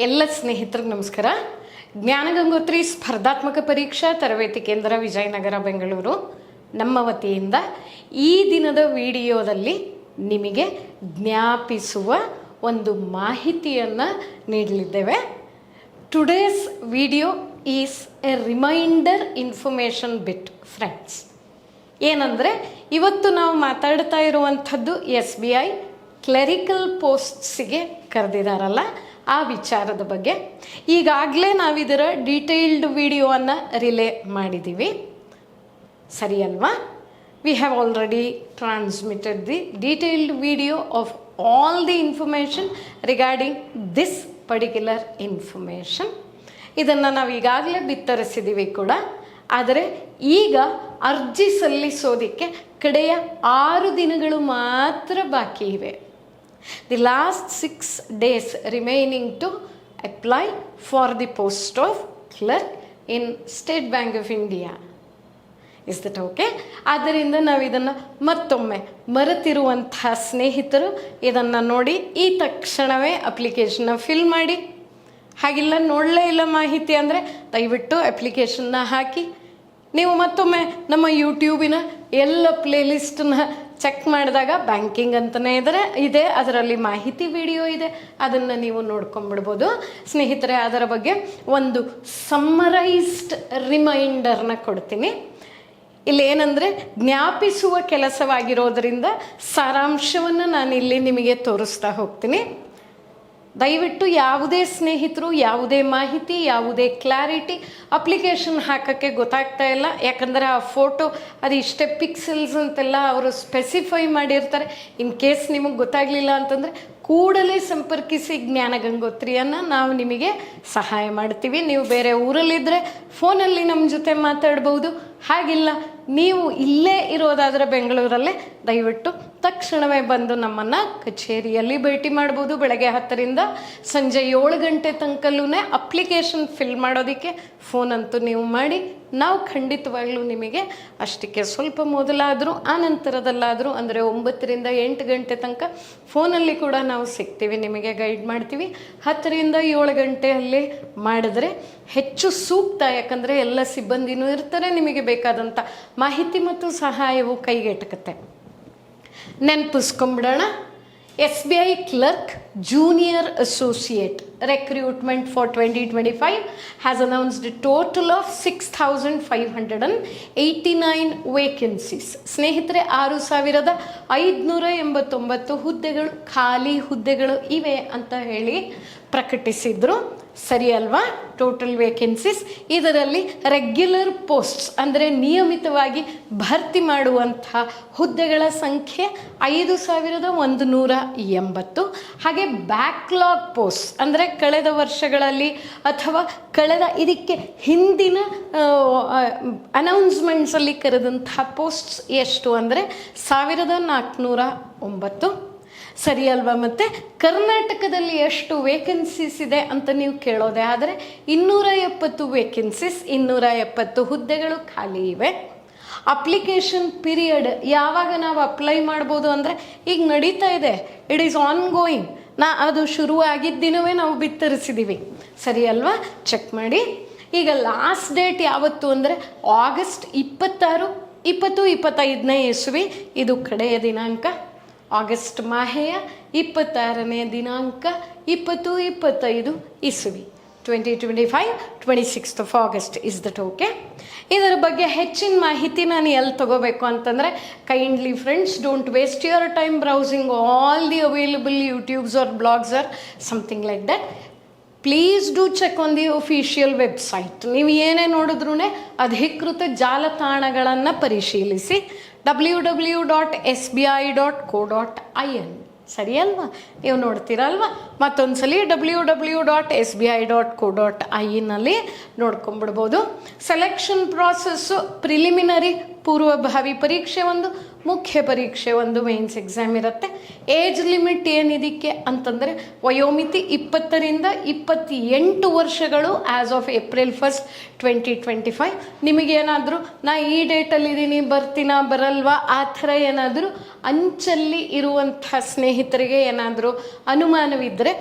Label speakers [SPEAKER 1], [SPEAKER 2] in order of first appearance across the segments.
[SPEAKER 1] ಎಲ್ಲ ಸ್ನೇಹಿತರಿಗೆ ನಮಸ್ಕಾರ. ಜ್ಞಾನಗಂಗೋತ್ರಿ ಸ್ಪರ್ಧಾತ್ಮಕ ಪರೀಕ್ಷಾ ತರಬೇತಿ ಕೇಂದ್ರ ವಿಜಯನಗರ, ಬೆಂಗಳೂರು. ನಮ್ಮ ವತಿಯಿಂದ ಈ ದಿನದ ವಿಡಿಯೋದಲ್ಲಿ ನಿಮಗೆ ಜ್ಞಾಪಿಸುವ ಒಂದು ಮಾಹಿತಿಯನ್ನು ನೀಡಲಿದ್ದೇವೆ. Today's video is a reminder information bit friends ಏನಂದರೆ, ಇವತ್ತು ನಾವು ಮಾತಾಡ್ತಾ ಇರುವಂಥದ್ದು ಎಸ್ ಬಿ ಐ ಕ್ಲೆರಿಕಲ್ ಪೋಸ್ಟ್ಸಿಗೆ ಕರೆದಿದ್ದಾರಲ್ಲ ಆ ವಿಚಾರದ ಬಗ್ಗೆ ಈಗಾಗಲೇ ನಾವಿದರ ಡೀಟೇಲ್ಡ್ ವಿಡಿಯೋವನ್ನು ರಿಲೇ ಮಾಡಿದ್ದೀವಿ ಸರಿ ಅಲ್ವಾ we have already transmitted the detailed video of all the information regarding this particular information ಇದನ್ನು ನಾವು ಈಗಾಗಲೇ ಬಿತ್ತರಿಸಿದ್ದೀವಿ ಕೂಡ. ಆದರೆ ಈಗ ಅರ್ಜಿ ಸಲ್ಲಿಸೋದಕ್ಕೆ ಕಡೆಯ ಆರು ದಿನಗಳು ಮಾತ್ರ ಬಾಕಿ ಇವೆ. The last six days remaining to apply for the post of clerk in State Bank of India is that okay ಆದ್ದರಿಂದ ನಾವು ಇದನ್ನು ಮತ್ತೊಮ್ಮೆ ಮರೆತಿರುವಂತಹ ಸ್ನೇಹಿತರು ಇದನ್ನು ನೋಡಿ ಈ ತಕ್ಷಣವೇ ಅಪ್ಲಿಕೇಶನ್ನ ಫಿಲ್ ಮಾಡಿ. ಹಾಗಿಲ್ಲ ನೋಡಲೇ ಇಲ್ಲ ಮಾಹಿತಿ ಅಂದರೆ ದಯವಿಟ್ಟು ಅಪ್ಲಿಕೇಶನ್ನ ಹಾಕಿ. ನೀವು ಮತ್ತೊಮ್ಮೆ ನಮ್ಮ ಯೂಟ್ಯೂಬಿನ ಎಲ್ಲ ಪ್ಲೇಲಿಸ್ಟನ್ನ ಚೆಕ್ ಮಾಡಿದಾಗ ಬ್ಯಾಂಕಿಂಗ್ ಅಂತಲೇ ಇದ್ರೆ ಇದೆ. ಅದರಲ್ಲಿ ಮಾಹಿತಿ ವಿಡಿಯೋ ಇದೆ. ಅದನ್ನು ನೀವು ನೋಡ್ಕೊಂಡ್ಬಿಡ್ಬೋದು. ಸ್ನೇಹಿತರೆ, ಅದರ ಬಗ್ಗೆ ಒಂದು ಸಮ್ಮರೈಸ್ಡ್ ರಿಮೈಂಡರ್ನ ಕೊಡ್ತೀನಿ. ಇಲ್ಲಿ ಏನಂದರೆ ಜ್ಞಾಪಿಸುವ ಕೆಲಸವಾಗಿರೋದರಿಂದ ಸಾರಾಂಶವನ್ನು ನಾನು ಇಲ್ಲಿ ನಿಮಗೆ ತೋರಿಸ್ತಾ ಹೋಗ್ತೀನಿ. ದಯವಿಟ್ಟು ಯಾವುದೇ ಸ್ನೇಹಿತರು, ಯಾವುದೇ ಮಾಹಿತಿ, ಯಾವುದೇ ಕ್ಲಾರಿಟಿ ಅಪ್ಲಿಕೇಶನ್ ಹಾಕೋಕ್ಕೆ ಗೊತ್ತಾಗ್ತಾ ಇಲ್ಲ. ಯಾಕಂದರೆ ಆ ಫೋಟೋ, ಅದು ಇಷ್ಟೇ ಪಿಕ್ಸೆಲ್ಸ್ ಅಂತೆಲ್ಲ ಅವರು ಸ್ಪೆಸಿಫೈ ಮಾಡಿರ್ತಾರೆ. ಇನ್ ಕೇಸ್ ನಿಮಗೆ ಗೊತ್ತಾಗಲಿಲ್ಲ ಅಂತಂದರೆ ಕೂಡಲೇ ಸಂಪರ್ಕಿಸಿ ಜ್ಞಾನ ಗಂಗೋತ್ರಿಯನ್ನು ನಾವು ನಿಮಗೆ ಸಹಾಯ ಮಾಡ್ತೀವಿ. ನೀವು ಬೇರೆ ಊರಲ್ಲಿದ್ದರೆ ಫೋನಲ್ಲಿ ನಮ್ಮ ಜೊತೆ ಮಾತಾಡ್ಬೋದು. ಹಾಗಿಲ್ಲ, ನೀವು ಇಲ್ಲೇ ಇರೋದಾದರೆ ಬೆಂಗಳೂರಲ್ಲೇ ದಯವಿಟ್ಟು ತಕ್ಷಣವೇ ಬಂದು ನಮ್ಮನ್ನು ಕಚೇರಿಯಲ್ಲಿ ಭೇಟಿ ಮಾಡ್ಬೋದು. ಬೆಳಗ್ಗೆ ಹತ್ತರಿಂದ ಸಂಜೆ ಏಳು ಗಂಟೆ ತನಕಲ್ಲೂ ಅಪ್ಲಿಕೇಶನ್ ಫಿಲ್ ಮಾಡೋದಕ್ಕೆ ಫೋನ್ ಅಂತೂ ನೀವು ಮಾಡಿ. ನಾವು ಖಂಡಿತವಾಗ್ಲೂ ನಿಮಗೆ ಅಷ್ಟಕ್ಕೆ ಸ್ವಲ್ಪ ಮೊದಲಾದರೂ, ಆ ನಂತರದಲ್ಲಾದರೂ, ಅಂದರೆ ಒಂಬತ್ತರಿಂದ ಎಂಟು ಗಂಟೆ ತನಕ ಫೋನಲ್ಲಿ ಕೂಡ ನಾವು ಸಿಗ್ತೀವಿ, ನಿಮಗೆ ಗೈಡ್ ಮಾಡ್ತೀವಿ. ಹತ್ತರಿಂದ ಏಳು ಗಂಟೆಯಲ್ಲಿ ಮಾಡಿದ್ರೆ ಹೆಚ್ಚು ಸೂಕ್ತ ಯಾಕಂದರೆ ಎಲ್ಲ ಸಿಬ್ಬಂದಿನೂ ಇರ್ತಾರೆ, ನಿಮಗೆ ಬೇಕಾದಂಥ ಮಾಹಿತಿ ಮತ್ತು ಸಹಾಯವು ಕೈಗೆಟಕತ್ತೆ. ನೆನಪಿಸ್ಕೊಂಬಿಡೋಣ. S B I clerk junior associate recruitment for 2025 has five hundred total eighty 6,589 vacancies ಸ್ನೇಹಿತರೆ ಆರು ಸಾವಿರದ ಐದುನೂರ ಎಂಬತ್ತೊಂಬತ್ತು ಹುದ್ದೆಗಳು ಖಾಲಿ ಹುದ್ದೆಗಳು ಇವೆ ಅಂತ ಹೇಳಿ ಪ್ರಕಟಿಸಿದ್ರು. ಸರಿ ಅಲ್ವಾ? ಟೋಟಲ್ ವೇಕೆನ್ಸೀಸ್ ಇದರಲ್ಲಿ ರೆಗ್ಯುಲರ್ ಪೋಸ್ಟ್ಸ್ ಅಂದರೆ ನಿಯಮಿತವಾಗಿ ಭರ್ತಿ ಮಾಡುವಂತಹ ಹುದ್ದೆಗಳ ಸಂಖ್ಯೆ ಐದು ಸಾವಿರದ ಒಂದು ನೂರ ಎಂಬತ್ತು. ಹಾಗೆ ಬ್ಯಾಕ್ಲಾಗ್ ಪೋಸ್ಟ್ ಅಂದರೆ ಕಳೆದ ವರ್ಷಗಳಲ್ಲಿ ಅಥವಾ ಕಳೆದ ಇದಕ್ಕೆ ಹಿಂದಿನ ಅನೌನ್ಸ್ಮೆಂಟ್ಸಲ್ಲಿ ಕರೆದಂತಹ ಪೋಸ್ಟ್ಸ್ ಎಷ್ಟು ಅಂದರೆ ಸಾವಿರದ ನಾಲ್ಕುನೂರ ಒಂಬತ್ತು. ಸರಿ ಅಲ್ವಾ? ಮತ್ತು ಕರ್ನಾಟಕದಲ್ಲಿ ಎಷ್ಟು ವೇಕೆನ್ಸೀಸ್ ಇದೆ ಅಂತ ನೀವು ಕೇಳೋದೆ ಆದರೆ ಇನ್ನೂರ ಎಪ್ಪತ್ತು ವೇಕೆನ್ಸೀಸ್ ಇನ್ನೂರ ಎಪ್ಪತ್ತು ಹುದ್ದೆಗಳು ಖಾಲಿ ಇವೆ. ಅಪ್ಲಿಕೇಶನ್ ಪೀರಿಯಡ್ ಯಾವಾಗ ನಾವು ಅಪ್ಲೈ ಮಾಡ್ಬೋದು ಅಂದರೆ ಈಗ ನಡೀತಾ ಇದೆ. ಇಟ್ ಈಸ್ ಆನ್ ಗೋಯಿಂಗ್ ನಾ ಅದು ಶುರು ಆಗಿದ್ದ ದಿನವೇ ನಾವು ಬಿತ್ತರಿಸಿದ್ದೀವಿ ಸರಿ ಅಲ್ವಾ? ಚೆಕ್ ಮಾಡಿ. ಈಗ ಲಾಸ್ಟ್ ಡೇಟ್ ಯಾವತ್ತು ಅಂದರೆ ಆಗಸ್ಟ್ ಇಪ್ಪತ್ತಾರು, ಇಪ್ಪತ್ತು, ಇಪ್ಪತ್ತೈದನೇ ಇಸ್ವಿ. ಇದು ಕಡೆಯ ದಿನಾಂಕ. ಆಗಸ್ಟ್ ಮಾಹೆಯ ಇಪ್ಪತ್ತಾರನೇ ದಿನಾಂಕ ಇಪ್ಪತ್ತು ಇಪ್ಪತ್ತೈದು ಇಸುವಿ. Twenty twenty five twenty sixth of August is that okay ಇದರ ಬಗ್ಗೆ ಹೆಚ್ಚಿನ ಮಾಹಿತಿ ನಾನು ಎಲ್ಲಿ ತಗೋಬೇಕು ಅಂತಂದರೆ kindly friends don't waste your time browsing all the available YouTubes or blogs or something like that please do check on the official website ನೀವು ಏನೇ ನೋಡಿದ್ರೂ ಅಧಿಕೃತ ಜಾಲತಾಣಗಳನ್ನು ಪರಿಶೀಲಿಸಿ. W W dot S B I dot co dot I N ಸರಿ ಅಲ್ವಾ ನೀವು ನೋಡ್ತೀರಲ್ವಾ? ಮತ್ತೊಂದು ಸಲ W W dot S B I dot co dot ಐನಲ್ಲಿ ನೋಡ್ಕೊಂಬಿಡ್ಬೋದು ಸೆಲೆಕ್ಷನ್ ಪ್ರಾಸೆಸ್ಸು ಪ್ರಿಲಿಮಿನರಿ ಪೂರ್ವಭಾವಿ ಪರೀಕ್ಷೆ ಒಂದು, ಮುಖ್ಯ ಪರೀಕ್ಷೆ ಒಂದು ಮೇನ್ಸ್ ಎಕ್ಸಾಮ್ ಇರುತ್ತೆ. ಏಜ್ ಲಿಮಿಟ್ ಏನಿದಕ್ಕೆ ಅಂತಂದರೆ ವಯೋಮಿತಿ ಇಪ್ಪತ್ತರಿಂದ ಇಪ್ಪತ್ತೆಂಟು ವರ್ಷಗಳು as of April first twenty twenty five ನಿಮಗೇನಾದರೂ ನಾ ಈ ಡೇಟಲ್ಲಿದ್ದೀನಿ ಬರ್ತೀನಾ, ಬರಲ್ವಾ, ಆ ಥರ ಏನಾದರೂ ಅಂಚಲ್ಲಿ ಇರುವಂಥ ಸ್ನೇಹಿತರಿಗೆ ಏನಾದರೂ ಅನುಮಾನವಿದ್ದರೆ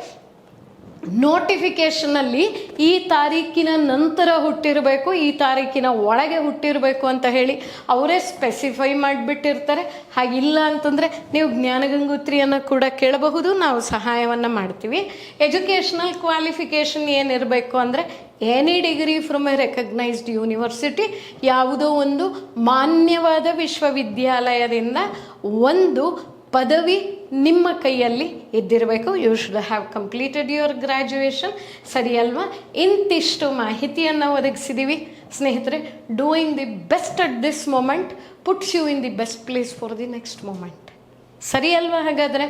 [SPEAKER 1] ನೋಟಿಫಿಕೇಷನಲ್ಲಿ ಈ ತಾರೀಕಿನ ನಂತರ ಹುಟ್ಟಿರಬೇಕು, ಈ ತಾರೀಕಿನ ಒಳಗೆ ಹುಟ್ಟಿರಬೇಕು ಅಂತ ಹೇಳಿ ಅವರೇ ಸ್ಪೆಸಿಫೈ ಮಾಡಿಬಿಟ್ಟಿರ್ತಾರೆ. ಹಾಗಿಲ್ಲ ಅಂತಂದರೆ ನೀವು ಜ್ಞಾನಗಂಗೋತ್ರಿಯನ್ನು ಕೂಡ ಕೇಳಬಹುದು, ನಾವು ಸಹಾಯವನ್ನು ಮಾಡ್ತೀವಿ. ಎಜುಕೇಷನಲ್ ಕ್ವಾಲಿಫಿಕೇಷನ್ ಏನಿರಬೇಕು ಅಂದರೆ any degree from a recognised university ಯಾವುದೋ ಒಂದು ಮಾನ್ಯವಾದ ವಿಶ್ವವಿದ್ಯಾಲಯದಿಂದ ಒಂದು ಪದವಿ ನಿಮ್ಮ ಕೈಯಲ್ಲಿ ಇದ್ದಿರಬೇಕು you should have completed your graduation ಸರಿ ಅಲ್ವಾ? ಇಂತಿಷ್ಟು ಮಾಹಿತಿಯನ್ನು ಒದಗಿಸಿದ್ದೀವಿ ಸ್ನೇಹಿತರೆ doing the best at this moment puts you in the best place for the next moment ಸರಿ ಅಲ್ವಾ ಹಾಗಾದರೆ?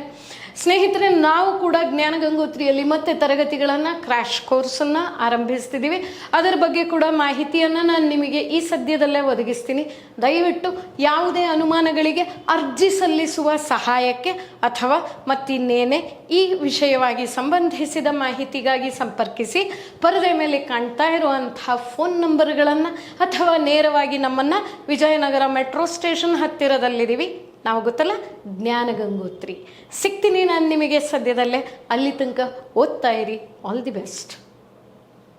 [SPEAKER 1] ಸ್ನೇಹಿತರೆ, ನಾವು ಕೂಡ ಜ್ಞಾನ ಗಂಗೋತ್ರಿಯಲ್ಲಿ ಮತ್ತೆ ತರಗತಿಗಳನ್ನು ಕ್ರ್ಯಾಶ್ ಕೋರ್ಸನ್ನು ಆರಂಭಿಸ್ತಿದ್ದೀವಿ. ಅದರ ಬಗ್ಗೆ ಕೂಡ ಮಾಹಿತಿಯನ್ನು ನಾನು ನಿಮಗೆ ಈ ಸದ್ಯದಲ್ಲೇ ಒದಗಿಸ್ತೀನಿ. ದಯವಿಟ್ಟು ಯಾವುದೇ ಅನುಮಾನಗಳಿಗೆ ಅರ್ಜಿ ಸಲ್ಲಿಸುವ ಸಹಾಯಕ್ಕೆ ಅಥವಾ ಮತ್ತಿನ್ನೇನೆ ಈ ವಿಷಯವಾಗಿ ಸಂಬಂಧಿಸಿದ ಮಾಹಿತಿಗಾಗಿ ಸಂಪರ್ಕಿಸಿ. ಪರದೆ ಮೇಲೆ ಕಾಣ್ತಾ ಇರುವಂತಹ ಫೋನ್ ನಂಬರ್ಗಳನ್ನು ಅಥವಾ ನೇರವಾಗಿ ನಮ್ಮನ್ನು ವಿಜಯನಗರ ಮೆಟ್ರೋ ಸ್ಟೇಷನ್ ಹತ್ತಿರದಲ್ಲಿದ್ದೀವಿ. ನಾವು ಗೊತ್ತಲ್ಲ? ಜ್ಞಾನ ಗಂಗೋತ್ರಿ ಸಿಗ್ತೀನಿ ನಾನು ನಿಮಗೆ ಸದ್ಯದಲ್ಲೇ. ಅಲ್ಲಿ ತನಕ ಓದ್ತಾ ಇರಿ. All the best